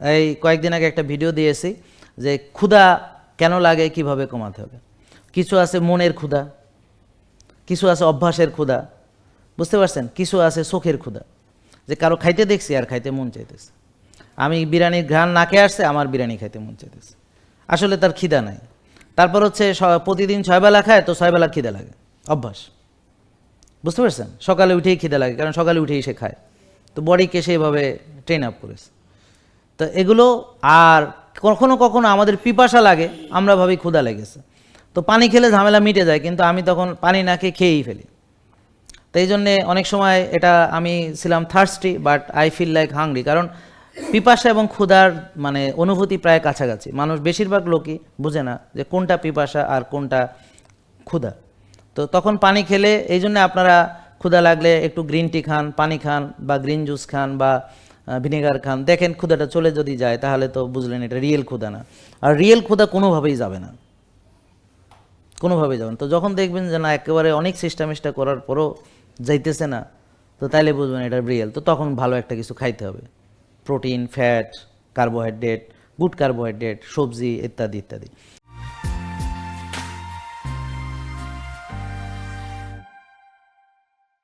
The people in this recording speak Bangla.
এই কয়েকদিন আগে একটা ভিডিও দিয়েছি যে ক্ষুধা কেন লাগে, কীভাবে কমাতে হবে। কিছু আছে মনের ক্ষুধা, কিছু আছে অভ্যাসের ক্ষুধা, বুঝতে পারছেন? কিছু আছে চোখের ক্ষুধা, যে কারও খাইতে দেখছি আর খাইতে মন চাইতেছে। আমি বিরিয়ানির ঘ্রাণ নাকে আসছে, আমার বিরিয়ানি খাইতে মন চাইতেছে। আসলে তার খিদা নাই। তারপর হচ্ছে প্রতিদিন ছয়বেলা খায়, তো ছয়বেলা খিদা লাগে, অভ্যাস। বুঝতে পারছেন? সকালে উঠেই খিদে লাগে, কারণ সকালে উঠেই সে খায়। তো বডিকে সেইভাবে ট্রেন আপ করেছে। তো এগুলো আর কখনো কখনো আমাদের পিপাসা লাগে, আমরা ভাবি ক্ষুধা লেগেছে। তো পানি খেলে ঝামেলা মিটে যায়, কিন্তু আমি তখন পানি না খেয়ে খেয়েই ফেলি। তো এই জন্যে অনেক সময় এটা আমি ছিলাম thirsty but I feel like hungry কারণ পিপাসা এবং ক্ষুধার মানে অনুভূতি প্রায় কাছাকাছি। মানুষ বেশিরভাগ লোকই বুঝে না যে কোনটা পিপাসা আর কোনটা ক্ষুধা। তো তখন পানি খেলে এই জন্য আপনারা ক্ষুধা লাগলে একটু গ্রিন টি খান, পানি খান বা গ্রিন জুস খান বা ভিনেগার খান। দেখেন ক্ষুধাটা চলে যদি যায়, তাহলে তো বুঝলেন এটা রিয়েল ক্ষুধা না। আর রিয়েল ক্ষুধা কোনোভাবেই যাবে না। কোনোভাবেই যাবেন তো যখন দেখবেন যে না, একেবারে অনেক সিস্টেমিস্টা করার পরও যাইতেছে না, তো তাইলে বুঝবেন এটা রিয়েল তো তখন ভালো একটা কিছু খাইতে হবে। Protein fat carbohydrate good carbohydrate সবজি, ইত্যাদি ইত্যাদি।